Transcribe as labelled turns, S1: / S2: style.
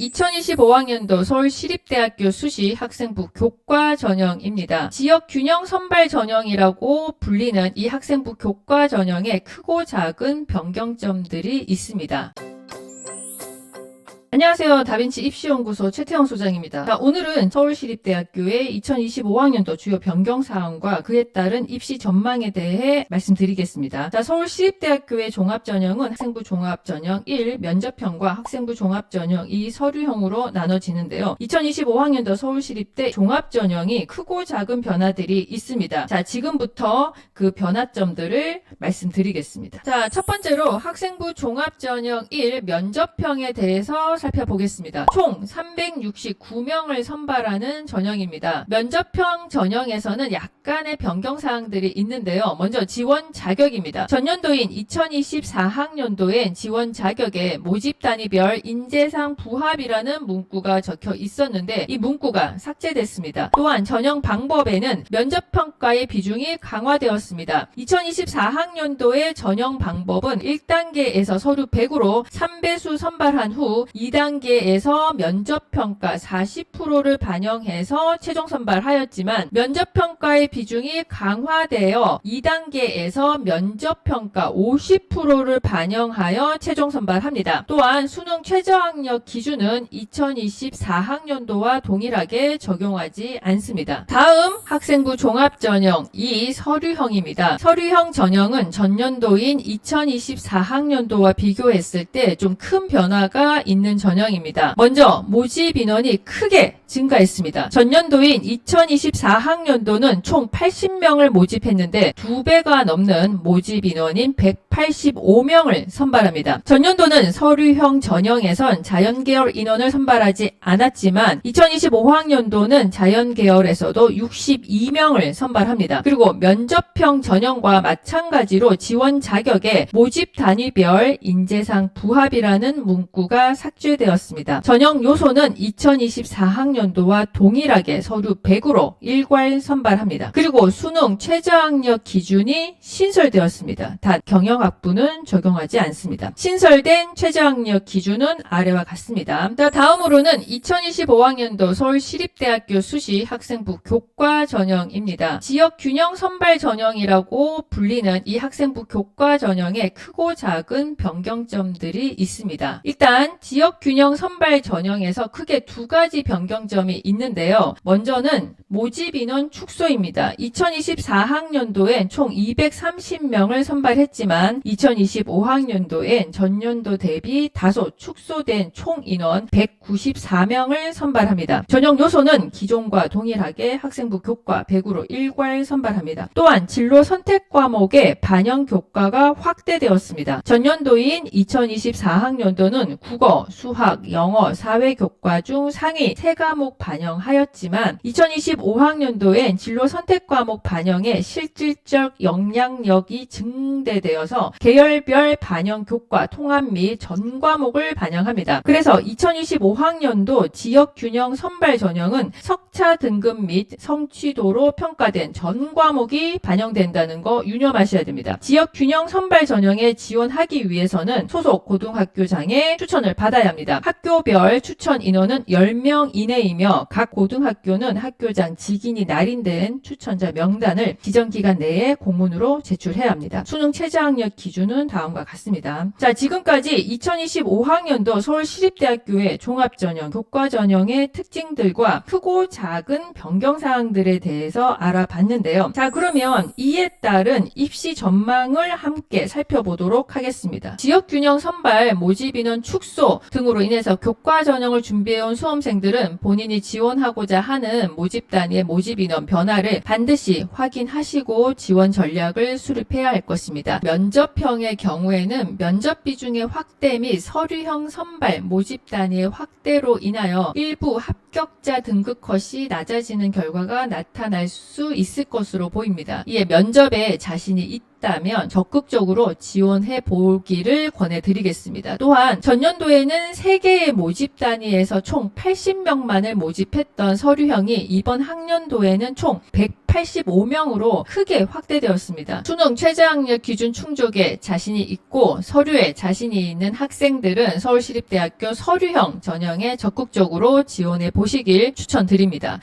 S1: 2025학년도 서울시립대학교 수시 학생부 교과 전형입니다. 지역 균형 선발 전형이라고 불리는 이 학생부 교과 전형에 크고 작은 변경점들이 있습니다. 안녕하세요. 다빈치 입시연구소 최태영 소장입니다. 자, 오늘은 서울시립대학교의 2025학년도 주요 변경 사항과 그에 따른 입시 전망에 대해 말씀드리겠습니다. 자, 서울시립대학교의 종합전형은 학생부 종합전형 1 면접형과 학생부 종합전형 2 서류형으로 나눠지는데요. 2025학년도 서울시립대 종합전형이 크고 작은 변화들이 있습니다. 자, 지금부터 그 변화점들을 말씀드리겠습니다. 자, 첫 번째로 학생부 종합전형 1 면접형에 대해서 살펴보겠습니다. 총 369명을 선발하는 전형입니다. 면접형 전형에서는 약간의 변경 사항들이 있는데요. 먼저 지원 자격입니다. 전년도인 2024학년도엔 지원 자격에 모집 단위별 인재상 부합이라는 문구가 적혀 있었는데 이 문구가 삭제됐습니다. 또한 전형 방법에는 면접 평가의 비중이 강화되었습니다. 2024학년도의 전형 방법은 1단계에서 서류 100으로 3배수 선발한 후 2 단계에서 면접평가 40%를 반영해서 최종 선발하였지만 면접평가의 비중이 강화되어 2단계에서 면접평가 50%를 반영하여 최종 선발합니다. 또한 수능 최저학력 기준은 2024학년도와 동일하게 적용하지 않습니다. 다음 학생부 종합전형 2 서류형입니다. 서류형 전형은 전년도인 2024학년도와 비교했을 때 좀 큰 변화가 있는 전형입니다. 먼저 모집 인원이 크게 증가했습니다. 전년도인 2024학년도는 총 80명을 모집했는데 2배가 넘는 모집 인원인 185명을 선발합니다. 전년도는 서류형 전형에선 자연계열 인원을 선발하지 않았지만 2025학년도는 자연계열에서도 62명을 선발합니다. 그리고 면접형 전형과 마찬가지로 지원 자격에 모집 단위별 인재상 부합이라는 문구가 삭제되었습니다. 전형 요소는 2024학년도와 동일하게 서류 100으로 일괄 선발합니다. 그리고 수능 최저학력 기준이 신설되었습니다. 단 경영학 부는 적용하지 않습니다. 신설된 최저학력 기준은 아래와 같습니다. 자, 다음으로는 2025학년도 서울시립대학교 수시 학생부 교과 전형입니다. 지역 균형 선발 전형이라고 불리는 이 학생부 교과 전형에 크고 작은 변경점들이 있습니다. 일단 지역 균형 선발 전형에서 크게 두 가지 변경점이 있는데요. 먼저는 모집 인원 축소입니다. 2024학년도엔 총 230명을 선발했지만 2025학년도엔 전년도 대비 다소 축소된 총 인원 194명을 선발합니다. 전형 요소는 기존과 동일하게 학생부 교과 100으로 일괄 선발합니다. 또한 진로 선택 과목의 반영 교과가 확대되었습니다. 전년도인 2024학년도는 국어, 수학, 영어, 사회 교과 중 상위 3과목 반영하였지만 2025학년도엔 진로 선택 과목 반영에 실질적 역량력이 증대되어서 계열별 반영 교과 통합 및 전 과목을 반영합니다. 그래서 2025학년도 지역 균형 선발 전형은 석차 등급 및 성취도로 평가된 전 과목이 반영된다는 거 유념하셔야 됩니다. 지역 균형 선발 전형에 지원하기 위해서는 소속 고등학교장의 추천을 받아야 합니다. 학교별 추천 인원은 10명 이내이며 각 고등학교는 학교장 직인이 날인된 추천자 명단을 지정 기간 내에 공문으로 제출해야 합니다. 수능 최저학력 기준은 다음과 같습니다. 자, 지금까지 2025학년도 서울시립대학교의 종합전형, 교과전형의 특징들과 크고 작은 변경사항들에 대해서 알아봤는데요. 자, 그러면 이에 따른 입시 전망을 함께 살펴보도록 하겠습니다. 지역균형 선발, 모집인원 축소 등으로 인해서 교과전형을 준비해온 수험생들은 본인이 지원하고자 하는 모집 단위의 모집인원 변화를 반드시 확인하시고 지원 전략을 수립해야 할 것입니다. 면접 형의 경우에는 면접 비중의 확대 및 서류형 선발, 모집 단위의 확대로 인하여 일부 합격자 등급 컷이 낮아지는 결과가 나타날 수 있을 것으로 보입니다. 이에 면접에 자신이 있 다면 적극적으로 지원해 보기를 권해드리겠습니다. 또한 전년도에는 3개의 모집 단위에서 총 80명만을 모집했던 서류형이 이번 학년도에는 총 185명으로 크게 확대되었습니다. 수능 최저학력 기준 충족에 자신이 있고 서류에 자신이 있는 학생들은 서울시립대학교 서류형 전형에 적극적으로 지원해 보시길 추천드립니다.